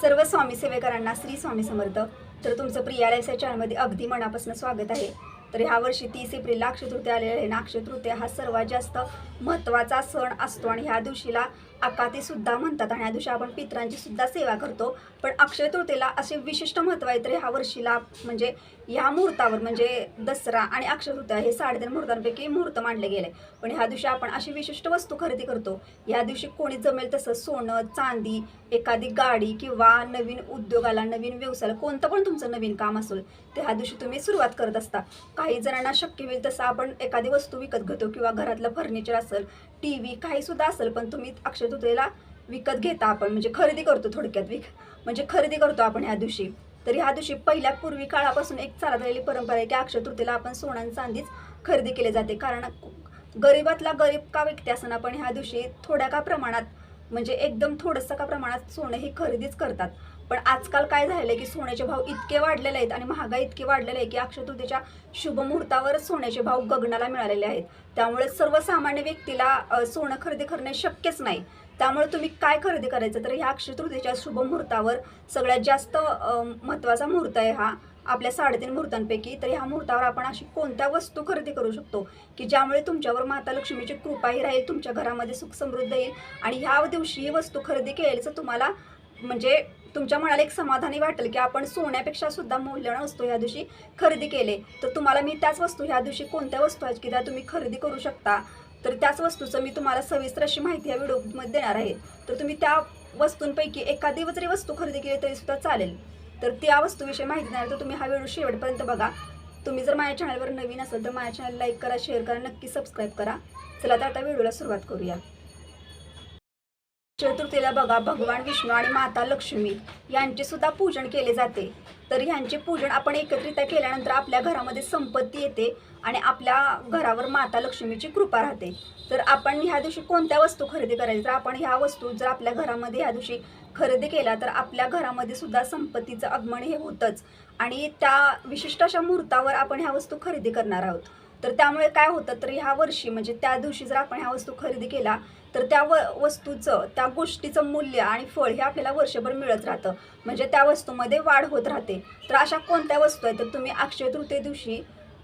सर्व स्वामी सेवेकरांना श्री स्वामी समर्थ. तर तुमचं प्रियालयस या चॅनलमध्ये अगदी मनापासून स्वागत आहे. तर ह्या वर्षी तीस एप्रिल नाक्षतृत्या आलेला आहे. नाक्षतृत्या हा सर्वात जास्त महत्त्वाचा सण असतो आणि ह्या दिवशीला अकातीसुद्धा म्हणतात आणि ह्या दिवशी आपण पित्रांची सुद्धा सेवा करतो. पण अक्षय तृतीला असे विशिष्ट महत्त्व आहे तर ह्या वर्षीला म्हणजे ह्या मुहूर्तावर म्हणजे दसरा आणि अक्षय तृतीया हे साडेतीन मुहूर्तांपैकी मुहूर्त मांडले गेले. पण ह्या दिवशी आपण अशी विशिष्ट वस्तू खरेदी करतो. ह्या दिवशी कोणी जमेल तसं सोनं चांदी एखादी गाडी किंवा नवीन उद्योगाला नवीन व्यवसायाला कोणतं पण तुमचं नवीन काम असेल ते ह्या दिवशी तुम्ही सुरुवात करत असता. काही जणांना शक्य होईल तसं आपण एखादी वस्तू विकत घेतो किंवा घरातलं फर्निचर असं असेल टी व्ही काही सुद्धा असेल पण तुम्ही अक्षय तृतीयेला विकत घेता आपण. म्हणजे खरेदी करतो थोडक्यात विक. म्हणजे खरेदी करतो आपण ह्या दिवशी. तर ह्या दिवशी पहिल्या पूर्वी काळापासून एक चालत आलेली परंपरा आहे की अक्षय तृतीयेला आपण सोनं आणि चांदीच खरेदी केले जाते. कारण गरीबातला गरीब का व्यक्ती असताना पण ह्या दिवशी थोड्या का प्रमाणात म्हणजे एकदम थोडंसं का प्रमाणात सोनं ही खरेदीच करतात. पण आजकाल काय झालेलं की सोन्याचे भाव इतके वाढलेले आहेत आणि महागाई इतकी वाढलेली आहे की अक्षतृतीच्या शुभ मुहूर्तावर सोन्याचे भाव गगनाला मिळालेले आहेत. त्यामुळे सर्वसामान्य व्यक्तीला सोनं खरेदी करणे शक्यच नाही. त्यामुळे तुम्ही काय खरेदी करायचं? तर ह्या अक्षतृतीच्या शुभ मुहूर्तावर सगळ्यात जास्त महत्त्वाचा मुहूर्त आहे हा आपल्या साडेतीन मुहूर्तांपैकी. तर ह्या मुहूर्तावर आपण अशी कोणत्या वस्तू खरेदी करू शकतो? की ज्यामुळे तुमच्यावर माता लक्ष्मीची कृपाही राहील तुमच्या घरामध्ये सुख समृद्ध येईल आणि ह्या दिवशी ही वस्तू खरेदी केल्याचं तुम्हाला म्हणजे तुमच्या मनाला एक समाधानी वाटेल की आपण सोन्यापेक्षा सुद्धा मौल्यवान वस्तू ह्या दिवशी खरेदी केले. तर तुम्हाला मी त्याच वस्तू ह्या दिवशी कोणत्या वस्तू आहेत की त्या तुम्ही खरेदी करू शकता? तर त्याच वस्तूचं मी तुम्हाला सविस्तर अशी माहिती या व्हिडिओमध्ये देणार आहे. तर तुम्ही त्या वस्तूंपैकी एखादी जरी वस्तू खरेदी केली तरी सुद्धा चालेल. तर त्या वस्तूविषयी माहिती देणार तर तुम्ही हा व्हिडिओ शेवटपर्यंत बघा. तुम्ही जर माझ्या चॅनलवर नवीन असाल तर माझ्या चॅनल लाईक करा शेअर करा नक्की सबस्क्राईब करा. चला तर आता व्हिडिओला सुरुवात करूया. चतुर्थीला बघा भगवान विष्णू आणि माता लक्ष्मी यांचे सुद्धा पूजन केले जाते. तर ह्यांचे पूजन आपण एकत्रित केल्यानंतर आपल्या घरामध्ये संपत्ती येते आणि आपल्या घरावर माता लक्ष्मीची कृपा राहते. तर आपण ह्या दिवशी कोणत्या वस्तू खरेदी करायची? तर आपण ह्या वस्तू जर आपल्या घरामध्ये ह्या दिवशी खरेदी केल्या तर आपल्या घरामध्ये सुद्धा संपत्तीचं आगमन हे होतंच. आणि त्या विशिष्ट अशा मुहूर्तावर आपण ह्या वस्तू खरेदी करणार आहोत. तर त्यामुळे काय होतं तर ह्या वर्षी म्हणजे त्या दिवशी जर आपण ह्या वस्तू खरेदी केला तर त्या व वस्तूचं त्या गोष्टीचं मूल्य आणि फळ हे आपल्याला वर्षभर मिळत राहतं. म्हणजे त्या वस्तूमध्ये वाढ होत राहते. तर अशा कोणत्या वस्तू आहेत? तर तुम्ही अक्षय तृतीय दिवशी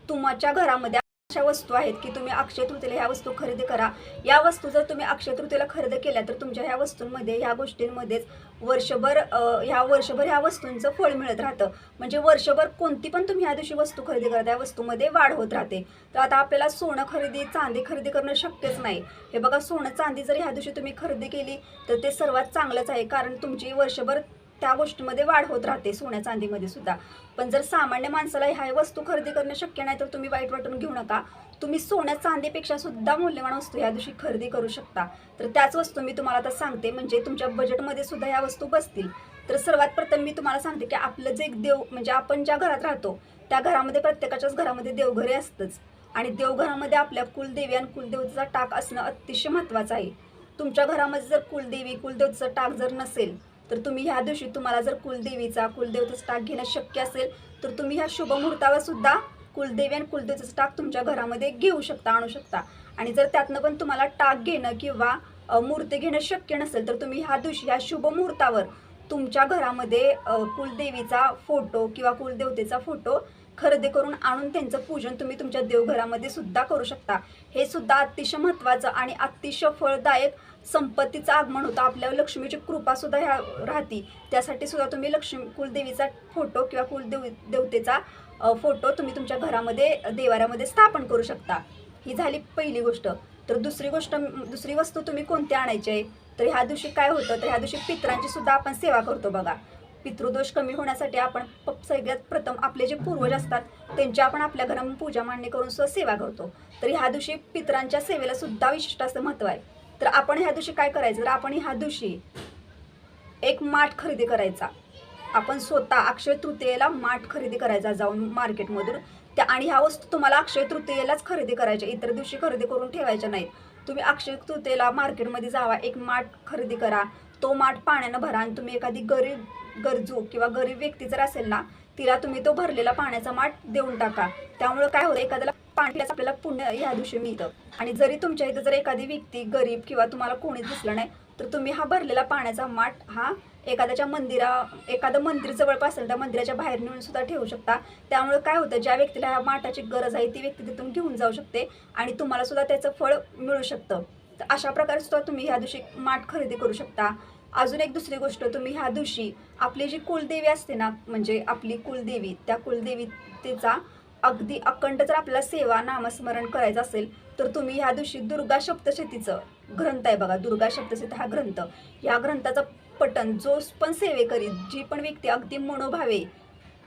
तुमच्या घरामध्ये अशा वस्तू आहेत की तुम्ही अक्षय तृतीला ह्या वस्तू खरेदी करा. या वस्तू जर तुम्ही अक्षय तृतीला खरेदी केल्या तर तुमच्या ह्या वस्तूंमध्ये ह्या गोष्टींमध्येच वर्षभर ह्या वर्षभर ह्या वस्तूंचं फळ मिळत राहतं. म्हणजे वर्षभर कोणती पण तुम्ही ह्या दिवशी वस्तू खरेदी करा त्या वस्तूमध्ये वाढ होत राहते. तर आता आपल्याला सोनं खरेदी चांदी खरेदी करणं शक्यच नाही. हे बघा सोनं चांदी जर ह्या दिवशी तुम्ही खरेदी केली तर ते सर्वात चांगलंच आहे. कारण तुमची वर्षभर त्या गोष्टीमध्ये वाढ होत राहते सोन्या चांदीमध्ये सुद्धा. पण जर सामान्य माणसाला ह्या वस्तू खरेदी करणं शक्य नाही तर तुम्ही वाईट वाटून घेऊ नका. तुम्ही सोन्या चांदीपेक्षा सुद्धा मूल्यवान वस्तू ह्या दिवशी खरेदी करू शकता. तर त्याच वस्तू मी तुम्हाला आता सांगते म्हणजे तुमच्या बजेटमध्ये सुद्धा ह्या वस्तू बसतील. तर सर्वात प्रथम मी तुम्हाला सांगते की आपलं जे एक देव म्हणजे आपण ज्या घरात राहतो त्या घरामध्ये प्रत्येकाच्याच घरामध्ये देवघरे असतंच. आणि देवघरामध्ये आपल्या कुलदेवी आणि कुलदेवतेचा टाक असणं अतिशय महत्त्वाचं आहे. तुमच्या घरामध्ये जर कुलदेवी कुलदेवतेचा टाक जर नसेल तर तुम्ही ह्या दिवशी तुम्हाला जर कुलदेवीचा कुलदेवतेचा टाक घेणं शक्य असेल तर तुम्ही ह्या शुभ मुहूर्तावर सुद्धा कुलदेवी आणि कुलदेवतेचा टाक तुमच्या घरामध्ये घेऊ शकता आणू शकता. आणि जर त्यातनं पण तुम्हाला टाक घेणं किंवा मूर्ती घेणं शक्य नसेल तर तुम्ही ह्या दिवशी ह्या शुभ मुहूर्तावर तुमच्या घरामध्ये कुलदेवीचा फोटो किंवा कुलदेवतेचा फोटो खरेदी करून आणून त्यांचं पूजन तुम्ही तुमच्या देवघरामध्ये सुद्धा करू शकता. हे सुद्धा अतिशय महत्त्वाचं आणि अतिशय फळदायक संपत्तीचं आगमन होतं. आपल्या लक्ष्मीची कृपा सुद्धा ह्या राहती. त्यासाठी सुद्धा तुम्ही लक्ष्मी कुलदेवीचा फोटो किंवा कुलदेव देवतेचा फोटो तुम्ही तुमच्या घरामध्ये देवाऱ्यामध्ये स्थापन करू शकता. ही झाली पहिली गोष्ट. तर दुसरी गोष्ट दुसरी वस्तू तुम्ही कोणती आणायची आहे? तर ह्या दिवशी काय होतं? तर ह्या दिवशी पित्रांची सुद्धा आपण सेवा करतो बघा. पितृदोष कमी होण्यासाठी आपण प- सगळ्यात प्रथम आपले जे पूर्वज असतात त्यांची आपण आपल्या घरामध्ये पूजा मांडणी करून सुद्धा सेवा करतो. तर ह्या दिवशी पितरांच्या सेवेला सुद्धा विशिष्ट असं महत्त्व आहे. तर आपण ह्या दिवशी काय करायचं? तर आपण ह्या दिवशी एक माठ खरेदी करायचा. आपण स्वतः अक्षय तृतीयेला माठ खरेदी करायचा जाऊन मार्केटमधून. त्या आणि ह्या वस्तू तुम्हाला अक्षय तृतीयेलाच खरेदी करायच्या. इतर दिवशी खरेदी करून ठेवायच्या नाहीत. तुम्ही अक्षय तृतीयेला मार्केटमध्ये जावा एक माठ खरेदी करा. तो माठ पाण्यानं भरा आणि तुम्ही एखादी गरीब गरजू किंवा गरीब व्यक्ती जर असेल ना तिला तुम्ही तो भरलेला पाण्याचा माठ देऊन टाका. त्यामुळे काय होतं एखाद्याला पाणी आपल्याला पुण्य ह्या दिवशी मिळतं. आणि जरी तुमच्या इथं जर एखादी व्यक्ती गरीब किंवा तुम्हाला कोणी दिसलं नाही तर तुम्ही हा भरलेला पाण्याचा माठ हा एखाद्याच्या मंदिरा एखादं मंदिर जवळपास असेल त्या मंदिराच्या बाहेर नेऊन सुद्धा ठेवू शकता. त्यामुळे काय होतं ज्या व्यक्तीला ह्या माठाची गरज आहे ती व्यक्ती तिथून घेऊन जाऊ शकते आणि तुम्हाला सुद्धा त्याचं फळ मिळू शकतं. तर अशा प्रकारे सुद्धा तुम्ही ह्या दिवशी माठ खरेदी करू शकता. अजून एक दुसरी गोष्ट तुम्ही ह्या दिवशी आपली जी कुलदेवी असते ना म्हणजे आपली कुलदेवी त्या कुलदेवीतेचा अगदी अखंड जर आपल्याला सेवा नामस्मरण करायचं असेल तर तुम्ही ह्या दिवशी दुर्गा सप्तशतीचं ग्रंथ आहे बघा. दुर्गा सप्तशती हा ग्रंथ. या ग्रंथाचं पठण जो पण सेवे करीत जी पण व्यक्ती अगदी मनोभावे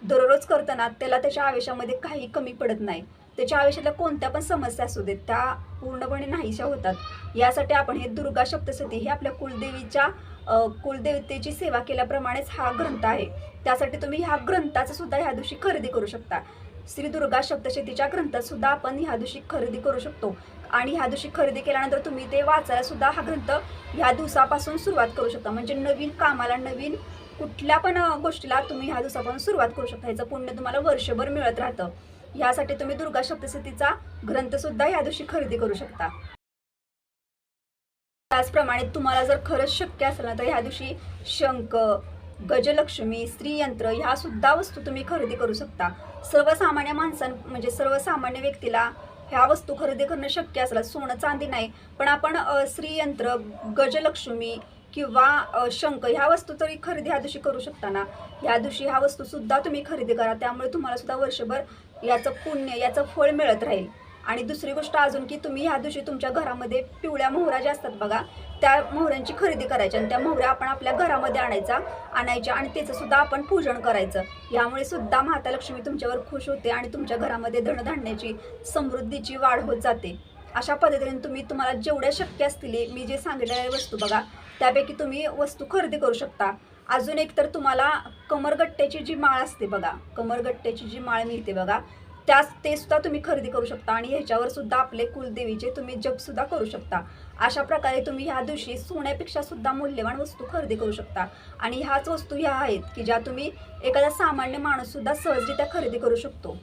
दररोज करताना त्याला त्याच्या आवेशामध्ये काही कमी पडत नाही. त्याच्या आयुष्यातल्या कोणत्या पण समस्या असू देत त्या पूर्णपणे नाहीशा होतात. यासाठी आपण हे दुर्गा सप्तसती हे आपल्या कुलदेवीच्या कुलदेवतेची सेवा केल्याप्रमाणेच हा ग्रंथ आहे. त्यासाठी तुम्ही ह्या ग्रंथाचा सुद्धा ह्या दिवशी खरेदी करू शकता. श्री दुर्गा सप्तशतीच्या ग्रंथात सुद्धा आपण ह्या दिवशी खरेदी करू शकतो. आणि ह्या दिवशी खरेदी केल्यानंतर तुम्ही ते वाचायला सुद्धा हा ग्रंथ ह्या दिवसापासून सुरुवात करू शकता. म्हणजे नवीन कामाला नवीन कुठल्या पण गोष्टीला तुम्ही ह्या दिवसापासून सुरुवात करू शकता. ह्याचं पुण्य तुम्हाला वर्षभर मिळत राहतं. ह्यासाठी तुम्ही दुर्गा सप्तशतीचा ग्रंथ सुद्धा ह्या दिवशी खरेदी करू शकता. त्याचप्रमाणे तुम्हाला जर खरंच शक्य असेल ना तर ह्या दिवशी शंख गजलक्ष्मी स्त्रीयंत्र ह्या सुद्धा वस्तू तुम्ही खरेदी करू शकता. सर्वसामान्य माणसां म्हणजे सर्वसामान्य व्यक्तीला ह्या वस्तू खरेदी करणं शक्य असलं सोनं चांदी नाही पण आपण स्त्रीयंत्र गजलक्ष्मी किंवा शंख ह्या वस्तू तरी खरेदी ह्या दिवशी करू शकता ना. ह्या दिवशी ह्या वस्तू सुद्धा तुम्ही खरेदी करा. त्यामुळे तुम्हाला सुद्धा वर्षभर याचं पुण्य याचं फळ मिळत राहील. आणि दुसरी गोष्ट अजून की तुम्ही ह्या दिवशी तुमच्या घरामध्ये पिवळ्या मोहरा ज्या असतात बघा त्या मोहऱ्यांची खरेदी करायची आणि त्या मोहऱ्या आपण आपल्या घरामध्ये आणायचा आणायच्या आणि त्याचं सुद्धा आपण पूजन करायचं. यामुळे सुद्धा माता लक्ष्मी तुमच्यावर खुश होते आणि तुमच्या घरामध्ये धनधान्याची समृद्धीची वाढ होत जाते. अशा पद्धतीने तुम्ही तुम्हाला जेवढ्या शक्य असतील मी जे सांगितलेल्या वस्तू बघा त्यापैकी तुम्ही वस्तू खरेदी करू शकता. अजून एक तर तुम्हाला कमरगट्ट्याची जी माळ असते बघा कमरगट्ट्याची जी माळ मिळते बघा त्यास ते सुद्धा तुम्ही खरेदी करू शकता आणि ह्याच्यावर सुद्धा आपले कुलदेवीचे तुम्ही जपसुद्धा करू शकता. अशा प्रकारे तुम्ही ह्या दिवशी सोन्यापेक्षा सुद्धा मूल्यवान वस्तू खरेदी करू शकता. आणि ह्याच वस्तू ह्या आहेत की ज्या तुम्ही एखादा सामान्य माणूससुद्धा सहजरित्या खरेदी करू शकतो.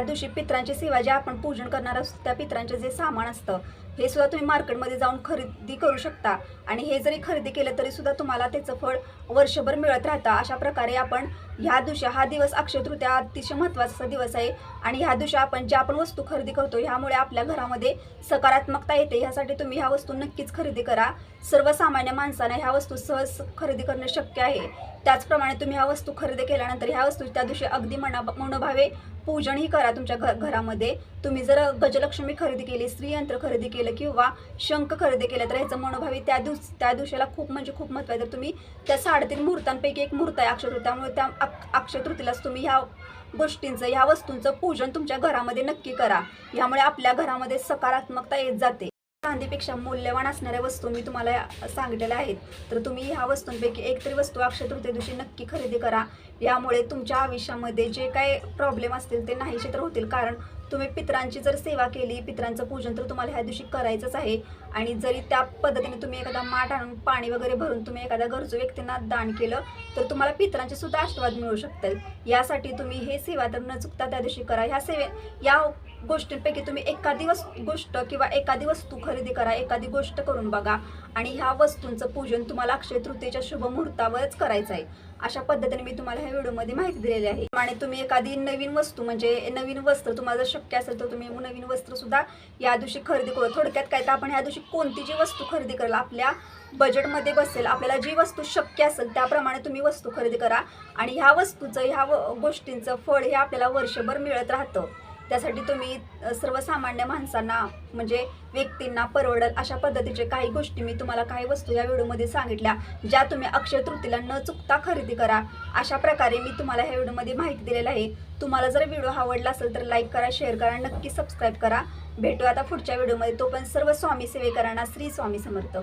त्या दिवशी पित्रांची सेवा जे आपण पूजन करणार असतो त्या पित्रांचे जे सामान असतं हे सुद्धा तुम्ही मार्केटमध्ये जाऊन खरेदी करू शकता. आणि हे जरी खरेदी केलं तरी सुद्धा तुम्हाला त्याचं फळ वर्षभर मिळत राहतं. अशा प्रकारे आपण ह्या दिवशी हा दिवस अक्षयतृत्या अतिशय महत्त्वाचा दिवस आहे. आणि ह्या दिवशी आपण ज्या आपण वस्तू खरेदी करतो ह्यामुळे आपल्या घरामध्ये सकारात्मकता येते. ह्यासाठी तुम्ही ह्या वस्तू नक्कीच खरेदी करा. सर्वसामान्य माणसांना ह्या वस्तू सहज खरेदी करणं शक्य आहे. त्याचप्रमाणे तुम्ही ह्या वस्तू खरेदी केल्यानंतर ह्या वस्तू त्या दिवशी अगदी मना मनोभावे पूजनही करा तुमच्या घ घरामध्ये. तुम्ही जर गजलक्ष्मी खरेदी केली स्त्रीयंत्र खरेदी केलं किंवा शंख खरेदी केलं तर ह्याचं मनोभावी त्या दिवस त्या दिवशीला खूप म्हणजे खूप महत्त्व आहे. तर तुम्ही त्या साडेतीन मुहूर्तांपैकी एक मुहूर्त आहे अक्षय त्यामुळे त्या अक्षय तृतीलाच तुम्ही ह्या गोष्टींचं ह्या वस्तूंचं पूजन तुमच्या घरामध्ये नक्की करा. यामुळे आपल्या घरामध्ये सकारात्मकता येत जाते. चांदीपेक्षा मूल्यवान असणाऱ्या वस्तू मी तुम्हाला सांगितलेल्या आहेत. तर तुम्ही ह्या वस्तूंपैकी एक तरी वस्तू अक्षय तृतीय दिवशी नक्की खरेदी करा. यामुळे तुमच्या आयुष्यामध्ये जे काही प्रॉब्लेम असतील ते नाहीसे तर होतील. कारण तुम्ही पित्रांची जर सेवा केली पित्रांचं पूजन तर तुम्हाला ह्या दिवशी करायचंच आहे. आणि जरी त्या पद्धतीने तुम्ही एखादा माठ आणून पाणी वगैरे भरून तुम्ही एखाद्या गरजू व्यक्तींना दान केलं तर तुम्हाला पित्रांचे सुद्धा आशीर्वाद मिळू शकतात. यासाठी तुम्ही हे सेवा तर न चुकता त्या दिवशी करा. ह्या सेवे या गोष्टींपैकी तुम्ही एखादी वस् गोष्ट किंवा एखादी वस्तू खरेदी करा एखादी गोष्ट करून बघा. आणि ह्या वस्तूंचं पूजन तुम्हाला अक्षय तृतीयेच्या शुभ मुहूर्तावरच करायचं आहे. अशा पद्धतीने मी तुम्हाला ह्या व्हिडिओमध्ये माहिती दिलेली आहे. आणि तुम्ही एखादी नवीन वस्तू म्हणजे नवीन वस्त्र तुम्हाला जर शक्य असेल तर तुम्ही नवीन वस्त्र सुद्धा या दिवशी खरेदी करू. थोडक्यात काय तर आपण ह्या दिवशी कोणती जी वस्तू खरेदी कराल आपल्या बजेटमध्ये बसेल आपल्याला जी वस्तू शक्य असेल त्याप्रमाणे तुम्ही वस्तू खरेदी करा. आणि ह्या वस्तूचं ह्या गोष्टींचं फळ हे आपल्याला वर्षभर मिळत राहतं. त्यासाठी तुम्ही सर्वसामान्य माणसांना म्हणजे व्यक्तींना परवडल अशा पद्धतीचे काही गोष्टी मी तुम्हाला काही वस्तू या व्हिडिओमध्ये सांगितल्या ज्या तुम्ही अक्षय तृतीला न चुकता खरेदी करा. अशा प्रकारे मी तुम्हाला ह्या व्हिडिओमध्ये माहिती दिलेलं आहे. तुम्हाला जर व्हिडिओ आवडला असेल तर लाईक करा शेअर करा नक्की सबस्क्राईब करा. भेटू आता पुढच्या व्हिडिओमध्ये. तो पण सर्व स्वामी सेवेकरांना श्री स्वामी समर्थ.